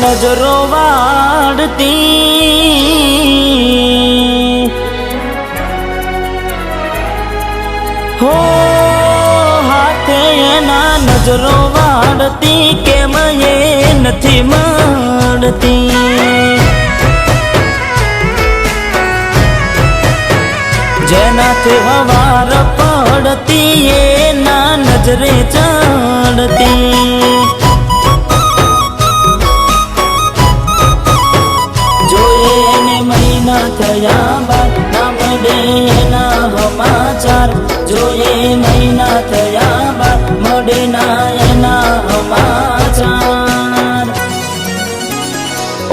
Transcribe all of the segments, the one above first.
નજરો વાળતી. હો હાથે એના નજરો વાળતી કેમ એ નથી મળતી જેનાથી હવાર પડતી એના નજરે ચડતી થયા બાદ ના મળે એના સમાચાર જોઈએ મહિના થયા બાદ મળે ના એના સમાચાર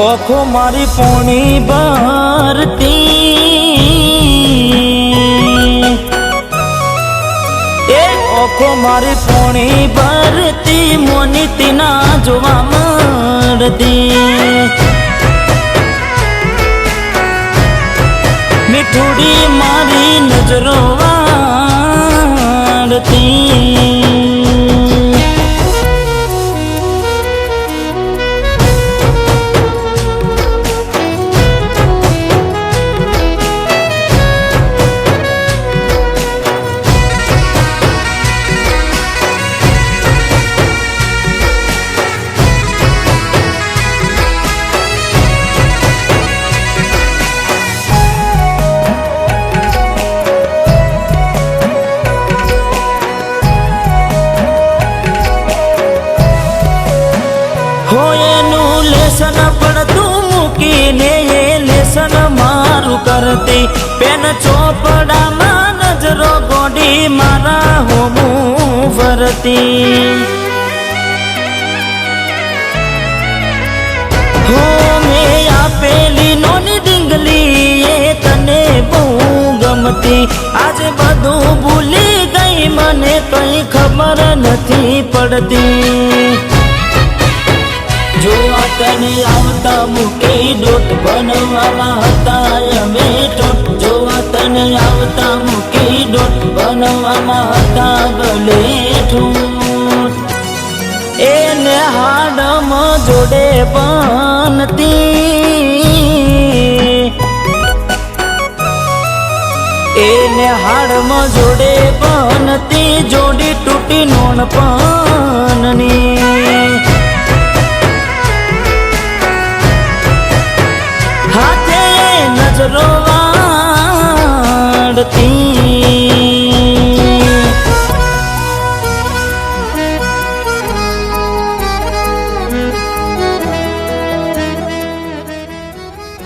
ઓખો મારી પોણી ભરતી. એ ઓખો મારી પોણી ભરતી, મોની તીના જોવા મળતી. મીઠુડી મારી નજરો વાળતી. એનું પણ પડતું મૂકીને એ લેસન મારું કરતી. પેન ચોપડામાં નજરો ગોડી મારા હોમું ફરતી. હો મેં ડીંગલી એ તને બહુ ગમતી. આજે બધું ભૂલી ગઈ, મને કઈ ખબર નથી પડતી. તને આવતા મૂકી ડોટ બનવામાં હતા. અમે ટોટ જોવા તને આવતા મૂકી ડોટ બનવામાં હતા. ભલે એને હાડમ જોડે બનતી. એને હાડમાં જોડે બનતી. જોડી તૂટી નોન પાનની. વાળતી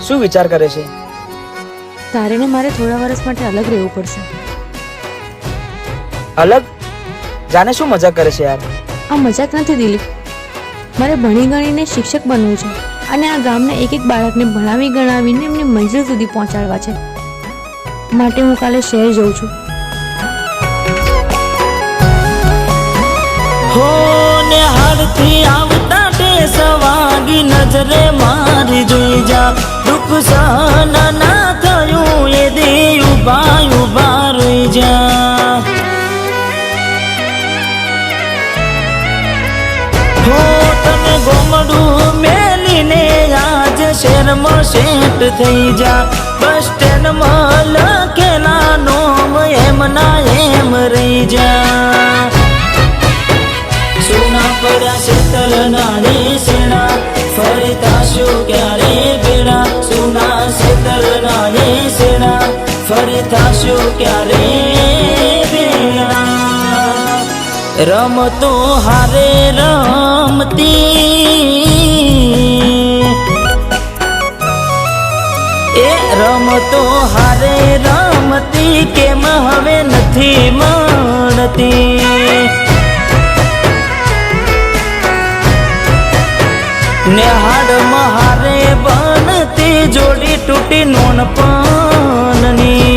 શું વિચાર કરે છે? તારે ને મારે થોડા વર્ષ માટે અલગ રહેવું પડશે. અલગ? જાને શું મજાક કરે છે યાર? આ મજાક નથી દિલીપ. મારે ભણી ગણીને શિક્ષક બનવું છે. અને આ ગામના એક એક બાળકને ભણાવી, ગણાવીને એમને મંજિલ સુધી પહોંચાડવા છે. માટે હું કાલે શહેર જઉં છું. હો ને હાડથી આવતા તે સવાગી નજરે શેરમાં થઈ જા. બસ સ્ટેન્ડમાં લખેલા નોમ એમ ના એમ રહી જા. સોના પડ્યા શીતલ, નાની સેના ફરતા શું ક્યારે બેડા સોના શીતલ, નાની સેના ફરતા શું ક્યારે રમતો હારે રમતી એ રમતો, હારે રમતી કેમ હવે નથી માણતી? નેહાડ મહારે બનતી જોડી તૂટી નોન પાનની